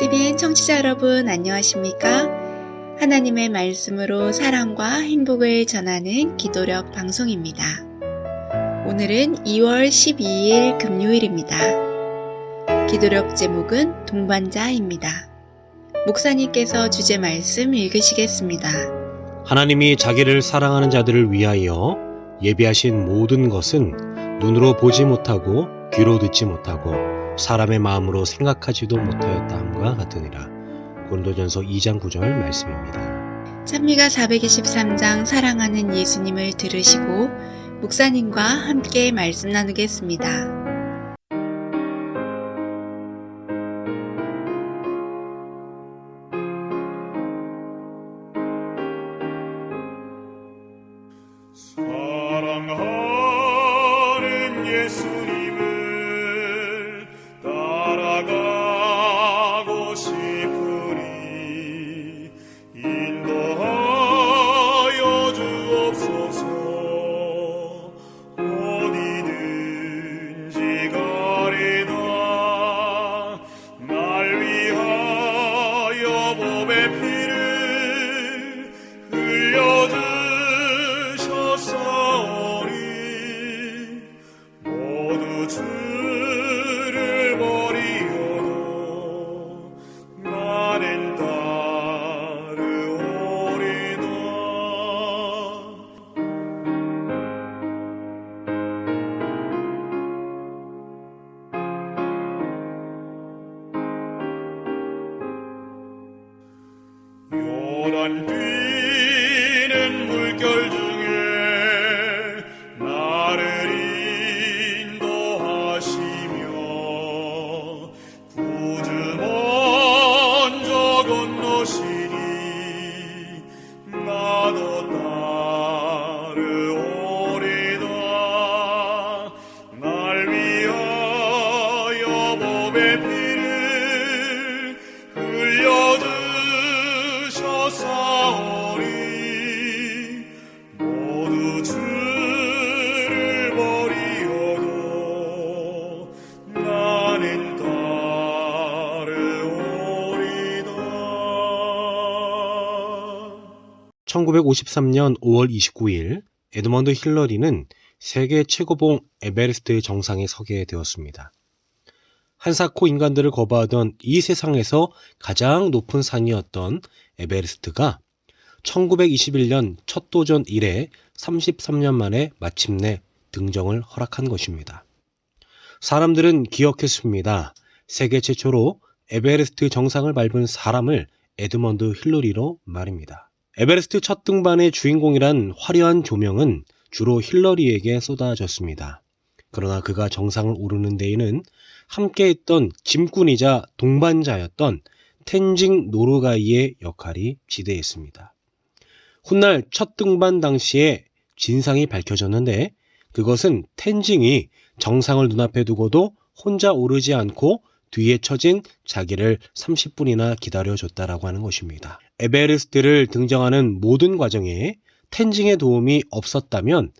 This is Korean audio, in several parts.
CBN 청취자 여러분 안녕하십니까? 하나님의 말씀으로 사랑과 행복을 전하는 기도력 방송입니다. 오늘은 2월 12일 금요일입니다. 기도력 제목은 동반자입니다. 목사님께서 주제 말씀 읽으시겠습니다. 하나님이 자기를 사랑하는 자들을 위하여 예비하신 모든 것은 눈으로 보지 못하고 귀로 듣지 못하고 사람의 마음으로 생각하지도 못하였다 함과 같으니라. 고린도전서 2장 9절 말씀입니다. 찬미가 423장 사랑하는 예수님을 들으시고 목사님과 함께 말씀 나누겠습니다. 사랑하는 예수 위하여 몸의 피를 흘려주셨사오니 모두 주를 버리어도 나는 따르오리다 1953년 5월 29일 에드먼드 힐러리는 세계 최고봉 에베레스트 정상에 서게 되었습니다. 한사코 인간들을 거부하던 이 세상에서 가장 높은 산이었던 에베레스트가 1921년 첫 도전 이래 33년 만에 마침내 등정을 허락한 것입니다. 사람들은 기억했습니다. 세계 최초로 에베레스트 정상을 밟은 사람을 에드먼드 힐러리로 말입니다. 에베레스트 첫 등반의 주인공이란 화려한 조명은 주로 힐러리에게 쏟아졌습니다. 그러나 그가 정상을 오르는 데에는 함께했던 짐꾼이자 동반자였던 텐징 노르가이의 역할이 지대했습니다. 훗날 첫 등반 당시에 진상이 밝혀졌는데 그것은 텐징이 정상을 눈앞에 두고도 혼자 오르지 않고 뒤에 처진 자기를 30분이나 기다려줬다라고 하는 것입니다. 에베레스트를 등정하는 모든 과정에 텐징의 도움이 없었다면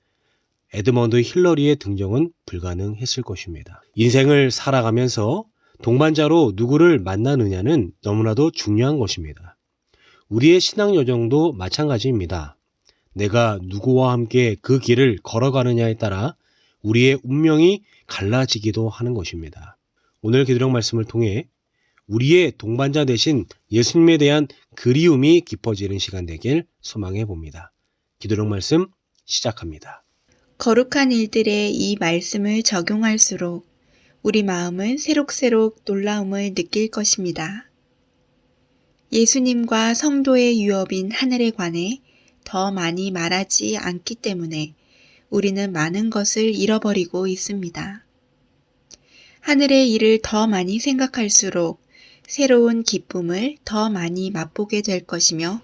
에드먼드 힐러리의 등정은 불가능했을 것입니다. 인생을 살아가면서 동반자로 누구를 만나느냐는 너무나도 중요한 것입니다. 우리의 신앙 여정도 마찬가지입니다. 내가 누구와 함께 그 길을 걸어가느냐에 따라 우리의 운명이 갈라지기도 하는 것입니다. 오늘 기도력 말씀을 통해 우리의 동반자 대신 예수님에 대한 그리움이 깊어지는 시간 되길 소망해 봅니다. 기도력 말씀 시작합니다. 거룩한 일들에 이 말씀을 적용할수록 우리 마음은 새록새록 놀라움을 느낄 것입니다. 예수님과 성도의 유업인 하늘에 관해 더 많이 말하지 않기 때문에 우리는 많은 것을 잃어버리고 있습니다. 하늘의 일을 더 많이 생각할수록 새로운 기쁨을 더 많이 맛보게 될 것이며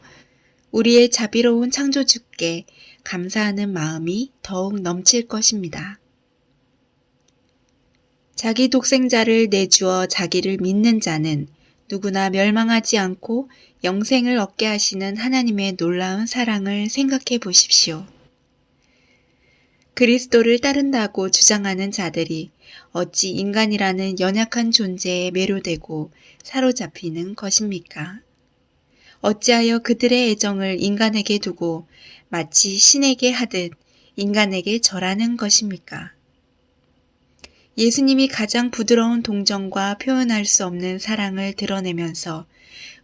우리의 자비로운 창조주께 감사하는 마음이 더욱 넘칠 것입니다. 자기 독생자를 내주어 자기를 믿는 자는 누구나 멸망하지 않고 영생을 얻게 하시는 하나님의 놀라운 사랑을 생각해 보십시오. 그리스도를 따른다고 주장하는 자들이 어찌 인간이라는 연약한 존재에 매료되고 사로잡히는 것입니까? 어찌하여 그들의 애정을 인간에게 두고 마치 신에게 하듯 인간에게 절하는 것입니까? 예수님이 가장 부드러운 동정과 표현할 수 없는 사랑을 드러내면서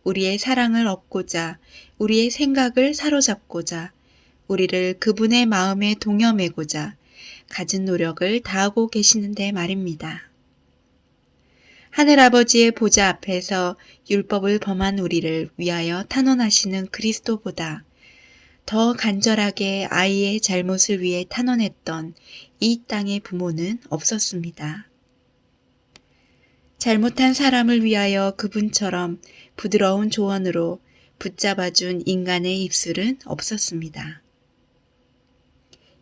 우리의 사랑을 얻고자 우리의 생각을 사로잡고자 우리를 그분의 마음에 동여매고자 가진 노력을 다하고 계시는데 말입니다. 하늘 아버지의 보좌 앞에서 율법을 범한 우리를 위하여 탄원하시는 그리스도보다 더 간절하게 아이의 잘못을 위해 탄원했던 이 땅의 부모는 없었습니다. 잘못한 사람을 위하여 그분처럼 부드러운 조언으로 붙잡아준 인간의 입술은 없었습니다.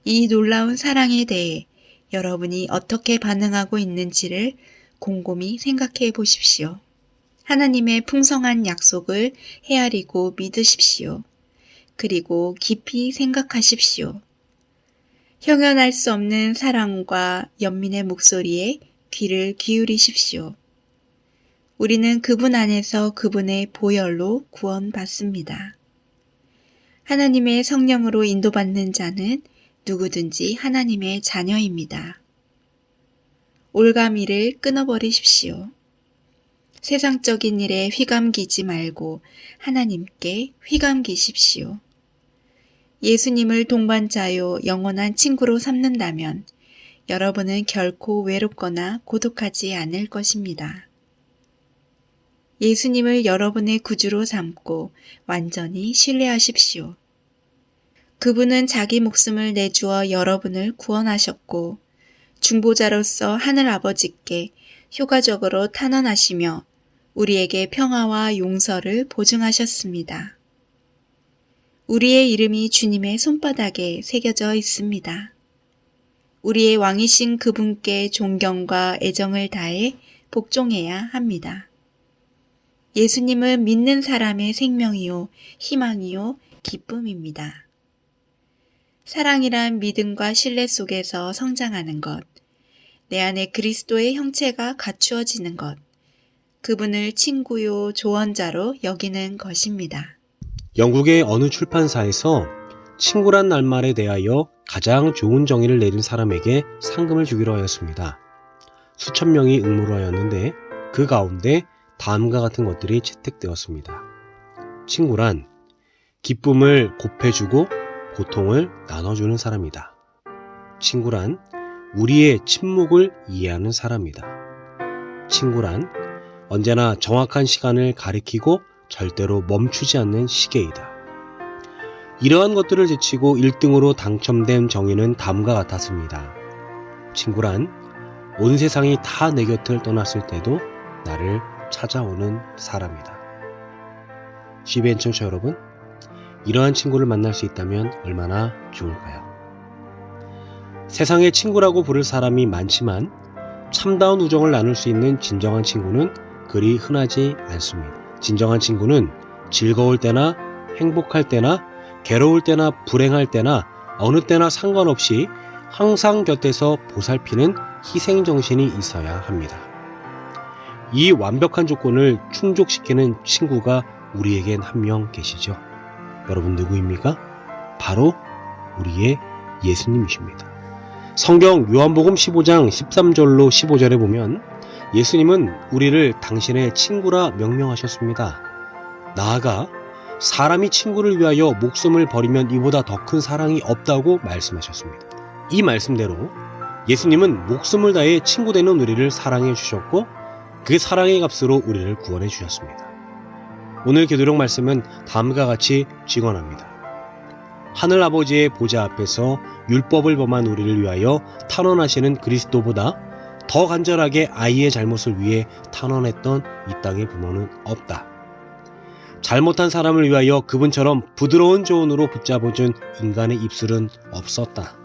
이 놀라운 사랑에 대해 여러분이 어떻게 반응하고 있는지를 곰곰이 생각해 보십시오. 하나님의 풍성한 약속을 헤아리고 믿으십시오. 그리고 깊이 생각하십시오. 형연할 수 없는 사랑과 연민의 목소리에 귀를 기울이십시오. 우리는 그분 안에서 그분의 보혈로 구원받습니다. 하나님의 성령으로 인도받는 자는 누구든지 하나님의 자녀입니다. 올가미를 끊어버리십시오. 세상적인 일에 휘감기지 말고 하나님께 휘감기십시오. 예수님을 동반자요 영원한 친구로 삼는다면 여러분은 결코 외롭거나 고독하지 않을 것입니다. 예수님을 여러분의 구주로 삼고 완전히 신뢰하십시오. 그분은 자기 목숨을 내주어 여러분을 구원하셨고 중보자로서 하늘 아버지께 효과적으로 탄원하시며 우리에게 평화와 용서를 보증하셨습니다. 우리의 이름이 주님의 손바닥에 새겨져 있습니다. 우리의 왕이신 그분께 존경과 애정을 다해 복종해야 합니다. 예수님은 믿는 사람의 생명이요, 희망이요, 기쁨입니다. 사랑이란 믿음과 신뢰 속에서 성장하는 것, 내 안에 그리스도의 형체가 갖추어지는 것, 그분을 친구요, 조언자로 여기는 것입니다. 영국의 어느 출판사에서 친구란 낱말에 대하여 가장 좋은 정의를 내린 사람에게 상금을 주기로 하였습니다. 수천 명이 응모를 하였는데 그 가운데 다음과 같은 것들이 채택되었습니다. 친구란 기쁨을 곱해주고 고통을 나눠주는 사람이다. 친구란 우리의 침묵을 이해하는 사람이다. 친구란 언제나 정확한 시간을 가리키고 절대로 멈추지 않는 시계이다. 이러한 것들을 제치고 1등으로 당첨된 정의는 다음과 같았습니다. 친구란 온 세상이 다 내 곁을 떠났을 때도 나를 찾아오는 사람이다. GBN 청취자 여러분, 이러한 친구를 만날 수 있다면 얼마나 좋을까요? 세상에 친구라고 부를 사람이 많지만 참다운 우정을 나눌 수 있는 진정한 친구는 그리 흔하지 않습니다. 진정한 친구는 즐거울 때나 행복할 때나 괴로울 때나 불행할 때나 어느 때나 상관없이 항상 곁에서 보살피는 희생정신이 있어야 합니다. 이 완벽한 조건을 충족시키는 친구가 우리에겐 한 명 계시죠. 여러분 누구입니까? 바로 우리의 예수님이십니다. 성경 요한복음 15장 13절로 15절에 보면 예수님은 우리를 당신의 친구라 명명하셨습니다. 나아가 사람이 친구를 위하여 목숨을 버리면 이보다 더 큰 사랑이 없다고 말씀하셨습니다. 이 말씀대로 예수님은 목숨을 다해 친구 되는 우리를 사랑해 주셨고 그 사랑의 값으로 우리를 구원해 주셨습니다. 오늘 기도록 말씀은 다음과 같이 직언합니다. 하늘 아버지의 보좌 앞에서 율법을 범한 우리를 위하여 탄원하시는 그리스도보다 더 간절하게 아이의 잘못을 위해 탄원했던 이 땅의 부모는 없다. 잘못한 사람을 위하여 그분처럼 부드러운 조언으로 붙잡아준 인간의 입술은 없었다.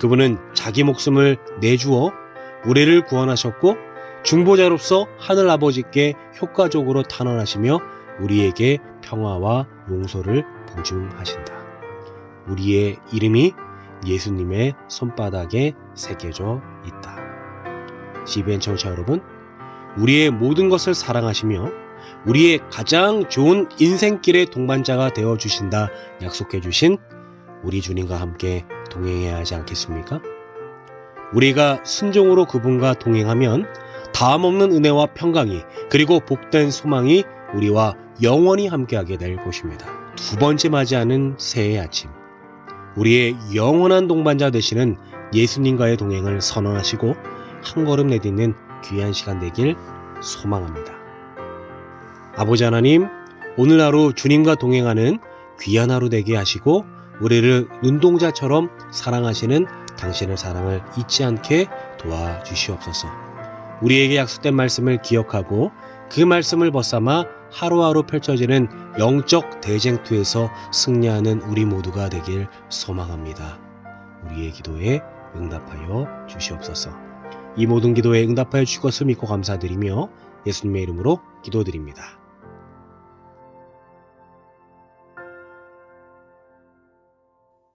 그분은 자기 목숨을 내주어 우리를 구원하셨고 중보자로서 하늘 아버지께 효과적으로 탄원하시며 우리에게 평화와 용서를 보증하신다. 우리의 이름이 예수님의 손바닥에 새겨져 있다. CBN 청취자 여러분, 우리의 모든 것을 사랑하시며 우리의 가장 좋은 인생길의 동반자가 되어 주신다 약속해 주신 우리 주님과 함께 동행해야 하지 않겠습니까? 우리가 순종으로 그분과 동행하면 다음 없는 은혜와 평강이 그리고 복된 소망이 우리와 영원히 함께하게 될 것입니다. 두 번째 맞이하는 새해 아침. 우리의 영원한 동반자 되시는 예수님과의 동행을 선언하시고 한 걸음 내딛는 귀한 시간 되길 소망합니다. 아버지 하나님, 오늘 하루 주님과 동행하는 귀한 하루 되게 하시고 우리를 눈동자처럼 사랑하시는 당신의 사랑을 잊지 않게 도와주시옵소서. 우리에게 약속된 말씀을 기억하고 그 말씀을 벗삼아 하루하루 펼쳐지는 영적 대쟁투에서 승리하는 우리 모두가 되길 소망합니다. 우리의 기도에 응답하여 주시옵소서. 이 모든 기도에 응답하여 주실 것을 믿고 감사드리며 예수님의 이름으로 기도드립니다.